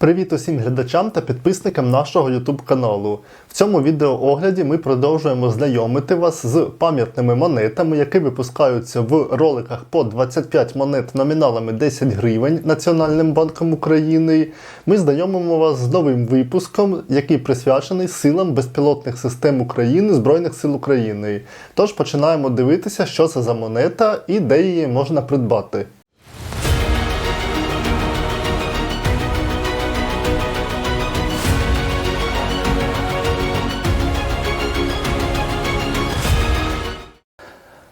Привіт усім глядачам та підписникам нашого YouTube каналу. В цьому відеоогляді ми продовжуємо знайомити вас з пам'ятними монетами, які випускаються в роликах по 25 монет номіналами 10 гривень Національним банком України. Ми знайомимо вас з новим випуском, який присвячений силам безпілотних систем України Збройних сил України. Тож починаємо дивитися, що це за монета і де її можна придбати.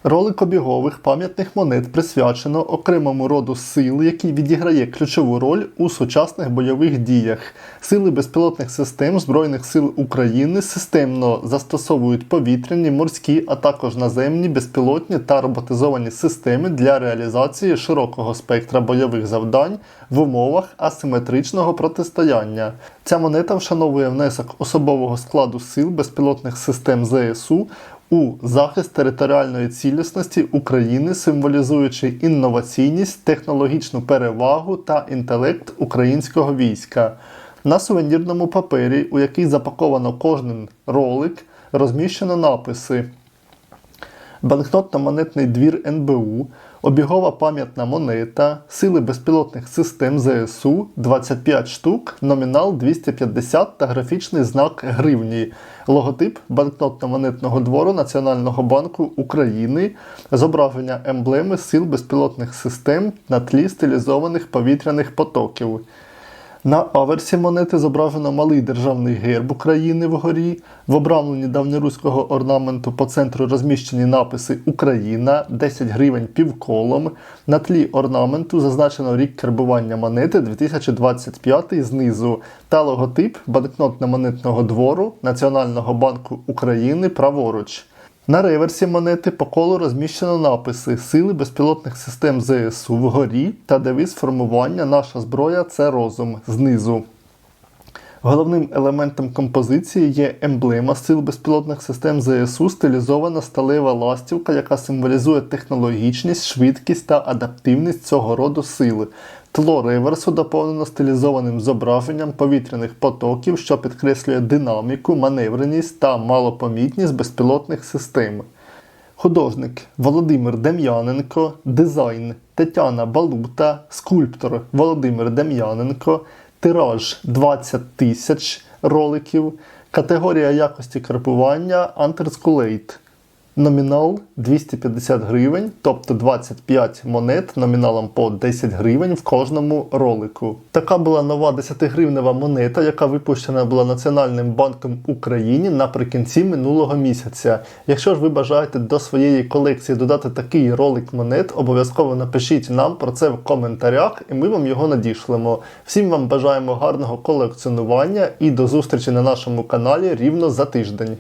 Ролик обігових пам'ятних монет присвячено окремому роду сил, який відіграє ключову роль у сучасних бойових діях. Сили безпілотних систем Збройних сил України системно застосовують повітряні, морські, а також наземні безпілотні та роботизовані системи для реалізації широкого спектра бойових завдань в умовах асиметричного протистояння. Ця монета вшановує внесок особового складу сил безпілотних систем ЗСУ у захист територіальної цілісності України, символізуючи інноваційність, технологічну перевагу та інтелект українського війська. На сувенірному папері, у який запаковано кожен ролик, розміщено написи банкнотно-монетний двір НБУ, обігова пам'ятна монета, сили безпілотних систем ЗСУ 25 штук, номінал 250 та графічний знак гривні, логотип банкнотно-монетного двору Національного банку України, зображення емблеми сил безпілотних систем на тлі стилізованих повітряних потоків. На аверсі монети зображено малий державний герб України вгорі. В обрамленні давньоруського орнаменту по центру розміщені написи Україна 10 гривень півколом. На тлі орнаменту зазначено рік кербування монети 2025 знизу та логотип банкнотно-монетного двору Національного банку України праворуч. На реверсі монети по колу розміщено написи Сили безпілотних систем ЗСУ вгорі та девіз формування Наша зброя це розум знизу. Головним елементом композиції є емблема сил безпілотних систем ЗСУ, стилізована сталева ластівка, яка символізує технологічність, швидкість та адаптивність цього роду сили. Тло реверсу доповнено стилізованим зображенням повітряних потоків, що підкреслює динаміку, маневреність та малопомітність безпілотних систем. Художник Володимир Дем'яненко, дизайн Тетяна Балута, скульптор Володимир Дем'яненко, тираж 20 тисяч роликів, категорія якості карпування Антирскулейт. Номінал 250 гривень, тобто 25 монет номіналом по 10 гривень в кожному ролику. Така була нова 10-гривнева монета, яка випущена була Національним банком України наприкінці минулого місяця. Якщо ж ви бажаєте до своєї колекції додати такий ролик монет, обов'язково напишіть нам про це в коментарях, і ми вам його надішлемо. Всім вам бажаємо гарного колекціонування і до зустрічі на нашому каналі рівно за тиждень.